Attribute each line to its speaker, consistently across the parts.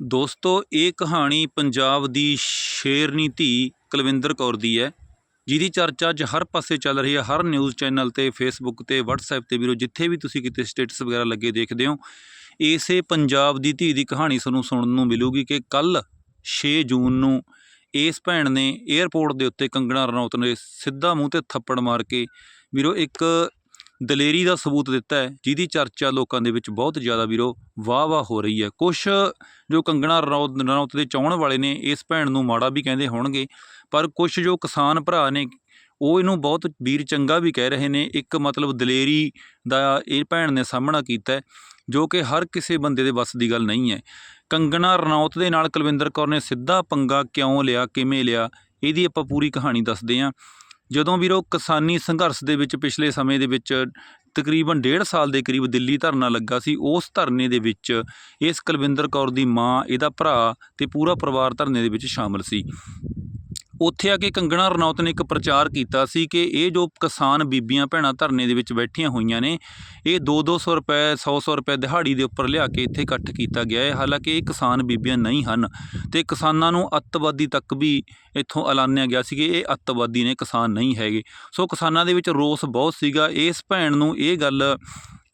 Speaker 1: ਦੋਸਤੋ, ਇਹ ਕਹਾਣੀ ਪੰਜਾਬ ਦੀ ਸ਼ੇਰਨੀ ਧੀ ਕੁਲਵਿੰਦਰ ਕੌਰ ਦੀ ਹੈ, ਜਿਹਦੀ ਚਰਚਾ ਅੱਜ ਹਰ ਪਾਸੇ ਚੱਲ ਰਹੀ ਹੈ, ਹਰ ਨਿਊਜ਼ ਚੈਨਲ ਤੇ ਫੇਸਬੁੱਕ ਤੇ, WhatsApp ਤੇ ਵੀਰੋ, ਜਿੱਥੇ ਵੀ ਤੁਸੀਂ ਕਿਤੇ ਸਟੇਟਸ ਵਗੈਰਾ ਲੱਗੇ ਦੇਖਦੇ ਹੋ, ਇਸੇ ਪੰਜਾਬ ਦੀ ਧੀ ਦੀ ਕਹਾਣੀ ਸਾਨੂੰ ਸੁਣਨ ਨੂੰ ਮਿਲੂਗੀ ਕਿ ਕੱਲ 6 ਜੂਨ ਨੂੰ ਇਸ ਭੈਣ ਨੇ 에ਅਰਪੋਰਟ ਦੇ ਉੱਤੇ ਕੰਗਣਾ ਰਣੌਤ ਨੇ ਸਿੱਧਾ ਮੂੰਹ ਤੇ ਥੱਪੜ ਮਾਰ ਕੇ ਵੀਰੋ, ਇੱਕ ਦਲੇਰੀ ਦਾ ਸਬੂਤ ਦਿੱਤਾ ਹੈ, ਜਿਹਦੀ ਚਰਚਾ ਲੋਕਾਂ ਦੇ ਵਿੱਚ ਬਹੁਤ ਜ਼ਿਆਦਾ ਵੀਰੋ ਵਾਹ ਵਾਹ ਹੋ ਰਹੀ ਹੈ। ਕੁਛ ਜੋ ਕੰਗਣਾ ਰਣੌਤ ਰਣੌਤ ਦੇ ਚਾਹਣ ਵਾਲੇ ਨੇ, ਇਸ ਭੈਣ ਨੂੰ ਮਾੜਾ ਵੀ ਕਹਿੰਦੇ ਹੋਣਗੇ, ਪਰ ਕੁਛ ਜੋ ਕਿਸਾਨ ਭਰਾ ਨੇ, ਉਹ ਇਹਨੂੰ ਬਹੁਤ ਵੀਰ ਚੰਗਾ ਵੀ ਕਹਿ ਰਹੇ ਨੇ। ਇੱਕ ਮਤਲਬ ਦਲੇਰੀ ਦਾ ਇਹ ਭੈਣ ਨੇ ਸਾਹਮਣਾ ਕੀਤਾ ਜੋ ਕਿ ਹਰ ਕਿਸੇ ਬੰਦੇ ਦੇ ਵੱਸ ਦੀ ਗੱਲ ਨਹੀਂ ਹੈ। ਕੰਗਣਾ ਰਣੌਤ ਦੇ ਨਾਲ ਕੁਲਵਿੰਦਰ ਕੌਰ ਨੇ ਸਿੱਧਾ ਪੰਗਾ ਕਿਉਂ ਲਿਆ, ਕਿਵੇਂ ਲਿਆ, ਇਹਦੀ ਆਪਾਂ ਪੂਰੀ ਕਹਾਣੀ ਦੱਸਦੇ ਹਾਂ। ਜਦੋਂ ਵੀਰੋ ਕਿਸਾਨੀ ਸੰਘਰਸ਼ ਦੇ ਵਿੱਚ ਪਿਛਲੇ ਸਮੇਂ ਦੇ ਵਿੱਚ ਤਕਰੀਬਨ ਡੇਢ ਸਾਲ ਦੇ ਕਰੀਬ ਦਿੱਲੀ ਧਰਨਾ ਲੱਗਾ ਸੀ, ਉਸ ਧਰਨੇ ਦੇ ਵਿੱਚ ਇਸ ਕੁਲਵਿੰਦਰ ਕੌਰ ਦੀ ਮਾਂ, ਇਹਦਾ ਭਰਾ ਤੇ ਪੂਰਾ ਪਰਿਵਾਰ ਧਰਨੇ ਦੇ ਵਿੱਚ ਸ਼ਾਮਲ ਸੀ। ਉੱਥੇ ਆ ਕੇ ਕੰਗਣਾ ਰਣੌਤ ਨੇ ਇੱਕ ਪ੍ਰਚਾਰ ਕੀਤਾ ਸੀ ਕਿ ਇਹ ਜੋ ਕਿਸਾਨ ਬੀਬੀਆਂ ਭੈਣਾਂ ਧਰਨੇ ਦੇ ਵਿੱਚ ਬੈਠੀਆਂ ਹੋਈਆਂ ਨੇ, ਇਹ 2-200 ਰੁਪਏ 100-100 ਰੁਪਏ ਦਿਹਾੜੀ ਦੇ ਉੱਪਰ ਲਿਆ ਕੇ ਇੱਥੇ ਇਕੱਠ ਕੀਤਾ ਗਿਆ ਹੈ। ਹਾਲਾਂਕਿ ਇਹ ਕਿਸਾਨ ਬੀਬੀਆਂ ਨਹੀਂ ਹਨ ਤੇ ਕਿਸਾਨਾਂ ਨੂੰ ਅੱਤਵਾਦੀ ਤੱਕ ਵੀ ਇੱਥੋਂ ਐਲਾਨਿਆ ਗਿਆ ਸੀ ਕਿ ਇਹ ਅੱਤਵਾਦੀ ਨੇ ਕਿਸਾਨ ਨਹੀਂ ਹੈਗੇ। ਸੋ ਕਿਸਾਨਾਂ ਦੇ ਵਿੱਚ ਰੋਸ ਬਹੁਤ ਸੀਗਾ। ਇਸ ਭੈਣ ਨੂੰ ਇਹ ਗੱਲ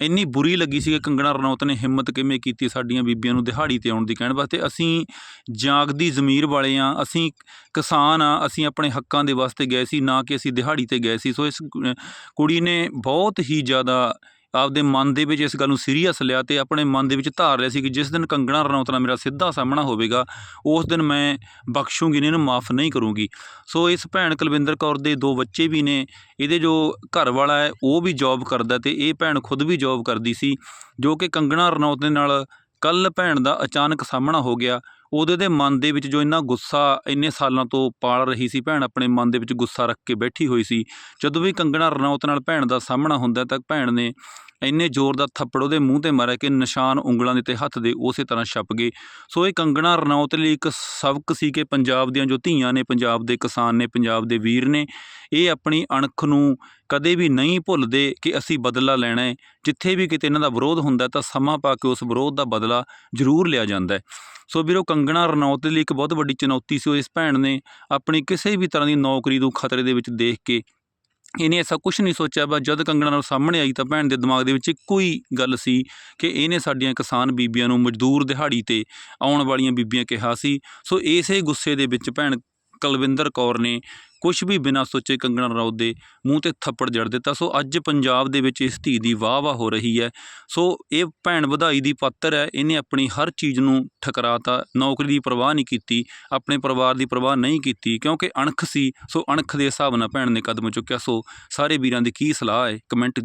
Speaker 1: ਇੰਨੀ ਬੁਰੀ ਲੱਗੀ ਸੀ ਕਿ ਕੰਗਣਾ ਰਣੌਤ ਨੇ ਹਿੰਮਤ ਕਿਵੇਂ ਕੀਤੀ ਸਾਡੀਆਂ ਬੀਬੀਆਂ ਨੂੰ ਦਿਹਾੜੀ ਤੇ ਆਉਣ ਦੀ ਕਹਿਣ ਵਾਸਤੇ। ਅਸੀਂ ਜਾਗਦੀ ਜ਼ਮੀਰ ਵਾਲੇ ਆ, ਅਸੀਂ ਕਿਸਾਨ ਆ, ਅਸੀਂ ਆਪਣੇ ਹੱਕਾਂ ਦੇ ਵਾਸਤੇ ਗਏ ਸੀ, ਨਾ ਕਿ ਅਸੀਂ ਦਿਹਾੜੀ ਤੇ ਗਏ ਸੀ। ਸੋ ਇਸ ਕੁੜੀ ਨੇ ਬਹੁਤ ਹੀ ਜ਼ਿਆਦਾ ਆਪਦੇ ਮਨ ਦੇ ਵਿੱਚ ਇਸ ਗੱਲ ਨੂੰ ਸੀਰੀਅਸ ਲਿਆ ਤੇ ਆਪਣੇ ਮਨ ਦੇ ਵਿੱਚ ਧਾਰ ਲਿਆ ਸੀ ਕਿ ਜਿਸ ਦਿਨ ਕੰਗਣਾ ਰਣੌਤ ਨਾਲ ਮੇਰਾ ਸਿੱਧਾ ਸਾਹਮਣਾ ਹੋਵੇਗਾ, ਉਸ ਦਿਨ ਮੈਂ ਬਖਸ਼ੂਗੀ ਨਹੀਂ ਇਹਨੂੰ ਮਾਫ ਨਹੀਂ ਕਰੂੰਗੀ। ਸੋ ਇਸ ਭੈਣ ਕੁਲਵਿੰਦਰ ਕੌਰ ਦੇ ਦੋ ਬੱਚੇ ਵੀ ਨੇ, ਇਹਦੇ ਜੋ ਘਰ ਵਾਲਾ ਹੈ, ਉਹ ਵੀ ਜੌਬ ਕਰਦਾ ਤੇ ਇਹ ਭੈਣ ਖੁਦ ਵੀ ਜੌਬ ਕਰਦੀ ਸੀ, ਜੋ ਕਿ ਕੰਗਣਾ ਰਣੌਤ ਦੇ ਨਾਲ ਕੱਲ ਭੈਣ ਦਾ ਅਚਾਨਕ ਸਾਹਮਣਾ ਹੋ ਗਿਆ। ਉਹਦੇ ਦੇ ਮਨ ਦੇ ਵਿੱਚ ਜੋ ਇੰਨਾ ਗੁੱਸਾ ਇੰਨੇ ਸਾਲਾਂ ਤੋਂ ਪਾਲ ਰਹੀ ਸੀ ਭੈਣ, ਆਪਣੇ ਮਨ ਦੇ ਵਿੱਚ ਗੁੱਸਾ ਰੱਖ ਕੇ ਬੈਠੀ ਹੋਈ ਸੀ, ਜਦੋਂ ਵੀ ਕੰਗਣਾ ਰਣੌਤ ਨਾਲ ਭੈਣ ਦਾ ਸਾਹਮਣਾ ਹੁੰਦਾ ਤਾਂ ਭੈਣ ਨੇ ਇੰਨੇ ਜ਼ੋਰ ਦਾ ਥੱਪੜ ਉਹਦੇ ਮੂੰਹ ਤੇ ਮਾਰਿਆ ਕਿ ਨਿਸ਼ਾਨ ਉਂਗਲਾਂ ਦੇ ਤੇ ਹੱਥ ਦੇ ਉਸੇ ਤਰ੍ਹਾਂ ਛਪ ਗਏ। ਸੋ ਇਹ ਕੰਗਣਾ ਰਣੌਤ ਲਈ ਇੱਕ ਸਬਕ ਸੀ ਕਿ ਪੰਜਾਬ ਦੀਆਂ ਜੋ ਧੀਆਂ ਨੇ, ਪੰਜਾਬ ਦੇ ਕਿਸਾਨ ਨੇ, ਪੰਜਾਬ ਦੇ ਵੀਰ ਨੇ, ਇਹ ਆਪਣੀ ਅਣਖ ਨੂੰ ਕਦੇ ਵੀ ਨਹੀਂ ਭੁੱਲਦੇ ਕਿ ਅਸੀਂ ਬਦਲਾ ਲੈਣਾ ਹੈ। ਜਿੱਥੇ ਵੀ ਕਿਤੇ ਇਹਨਾਂ ਦਾ ਵਿਰੋਧ ਹੁੰਦਾ ਤਾਂ ਸਮਾਂ ਪਾ ਕੇ ਉਸ ਵਿਰੋਧ ਦਾ ਬਦਲਾ ਜ਼ਰੂਰ ਲਿਆ ਜਾਂਦਾ ਹੈ। ਸੋ ਵੀਰੋ ਕੰਗਣਾ ਰਣੌਤ ਦੇ ਲਈ ਇੱਕ ਬਹੁਤ ਵੱਡੀ ਚੁਣੌਤੀ ਸੀ ਉਹ ਇਸ ਭੈਣ ਨੇ ਆਪਣੀ ਕਿਸੇ ਵੀ ਤਰ੍ਹਾਂ ਦੀ ਨੌਕਰੀ ਨੂੰ ਖਤਰੇ ਦੇ ਵਿੱਚ ਦੇਖ ਕੇ ਇਹਨੇ ਐਸਾ ਕੁਝ ਨਹੀਂ ਸੋਚਿਆ, ਬਸ ਜਦ ਕੰਗਣਾ ਨਾਲ ਸਾਹਮਣੇ ਆਈ ਤਾਂ ਭੈਣ ਦੇ ਦਿਮਾਗ ਦੇ ਵਿੱਚ ਇੱਕੋ ਹੀ ਗੱਲ ਸੀ ਕਿ ਇਹਨੇ ਸਾਡੀਆਂ ਕਿਸਾਨ ਬੀਬੀਆਂ ਨੂੰ ਮਜ਼ਦੂਰ ਦਿਹਾੜੀ ਤੇ ਆਉਣ ਵਾਲੀਆਂ ਬੀਬੀਆਂ ਕਿਹਾ ਸੀ। ਸੋ ਇਸੇ ਗੁੱਸੇ ਦੇ ਵਿੱਚ ਭੈਣ ਕੁਲਵਿੰਦਰ ਕੌਰ ਨੇ ਕੁਝ ਵੀ ਬਿਨਾਂ ਸੋਚੇ ਕੰਗਣਾ ਰਣੌਤ ਦੇ ਮੂੰਹ ਤੇ ਥੱਪੜ ਜੜ ਦਿੱਤਾ। ਸੋ ਅੱਜ ਪੰਜਾਬ ਦੇ ਵਿੱਚ ਇਸ ਧੀ ਦੀ ਵਾਹ ਵਾਹ ਹੋ ਰਹੀ ਹੈ। ਸੋ ਇਹ ਭੈਣ ਵਧਾਈ ਦੀ ਪਾਤਰ ਹੈ। ਇਹਨੇ ਆਪਣੀ ਹਰ ਚੀਜ਼ ਨੂੰ ਠਕਰਾਤਾ। ਨੌਕਰੀ ਦੀ ਪਰਵਾਹ ਨਹੀਂ ਕੀਤੀ। ਆਪਣੇ ਪਰਿਵਾਰ ਦੀ ਪਰਵਾਹ ਨਹੀਂ ਕੀਤੀ। ਕਿਉਂਕਿ ਅਣਖ ਸੀ, ਸੋ ਅਣਖ ਦੇ ਹਿਸਾਬ ਨਾਲ ਭੈਣ ਨੇ ਕਦਮ ਚੁੱਕਿਆ। ਸੋ ਸਾਰੇ ਵੀਰਾਂ ਦੀ ਕੀ ਸਲਾਹ ਹੈ? ਕਮੈਂਟ